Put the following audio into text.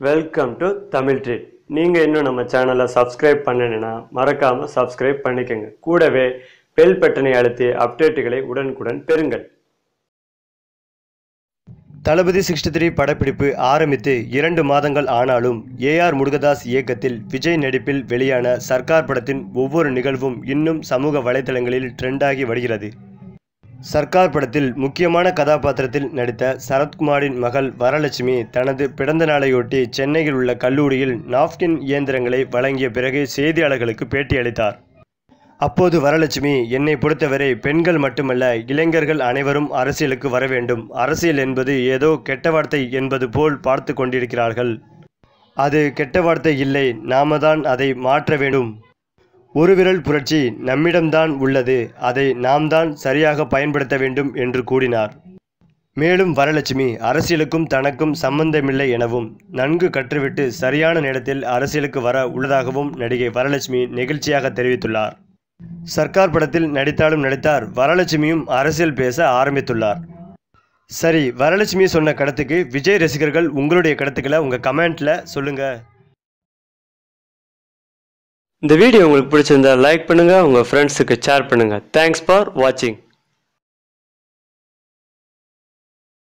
Welcome to Tamil treat நீங்கள் இன்னும் நம்ம சேனலை சப்ஸ்கிரைப் பண்ணணுன்னா மறக்காமல் சப்ஸ்கிரைப் பண்ணிக்கோங்க. கூடவே பெல் பட்டனை அழுத்தி அப்டேட்டுகளை உடனுக்குடன் பெறுங்கள். தளபதி சிக்ஸ்டி த்ரீ படப்பிடிப்பு ஆரம்பித்து இரண்டு மாதங்கள் ஆனாலும் ஏஆர் முருகதாஸ் இயக்கத்தில் விஜய் நடிப்பில் வெளியான சர்க்கார் படத்தின் ஒவ்வொரு நிகழ்வும் இன்னும் சமூக வலைதளங்களில் ட்ரெண்டாகி வருகிறது. சர்க்கார் படத்தில் முக்கியமான கதாபாத்திரத்தில் நடித்த சரத்குமாரின் மகள் வரலட்சுமி தனது பிறந்த நாளையொட்டி சென்னையில் உள்ள கல்லூரியில் நாப்கின் இயந்திரங்களை வழங்கிய பிறகு செய்தியாளர்களுக்கு பேட்டியளித்தார். அப்போது வரலட்சுமி என்னை பொறுத்தவரை பெண்கள் மட்டுமல்ல இளைஞர்கள் அனைவரும் அரசியலுக்கு வர வேண்டும். அரசியல் என்பது ஏதோ கெட்ட வார்த்தை என்பது போல் பார்த்து கொண்டிருக்கிறார்கள். அது கெட்ட வார்த்தை இல்லை. நாம தான் அதை மாற்ற வேண்டும். ஒரு விரல் புரட்சி நம்மிடம்தான் உள்ளது. அதை நாம் தான் சரியாக பயன்படுத்த வேண்டும் என்று கூறினார். மேலும் வரலட்சுமி அரசியலுக்கும் தனக்கும் சம்பந்தமில்லை எனவும் நன்கு கற்றுவிட்டு சரியான நேரத்தில் அரசியலுக்கு வர உள்ளதாகவும் நடிகை வரலட்சுமி நெகிழ்ச்சியாக தெரிவித்துள்ளார். சர்க்கார் படத்தில் நடித்தாலும் நடித்தார் வரலட்சுமியும் அரசியல் பேச ஆரம்பித்துள்ளார். சரி வரலட்சுமி சொன்ன கருத்துக்கு விஜய் ரசிகர்கள் உங்களுடைய கருத்துக்களை உங்கள் கமெண்ட்டில் சொல்லுங்கள் இந்த வீடியோ உங்களுக்கு பிடிச்சிருந்தா லைக் பண்ணுங்கள் உங்கள் ஃப்ரெண்ட்ஸுக்கு ஷேர் பண்ணுங்கள் தேங்க்ஸ் ஃபார் வாட்சிங்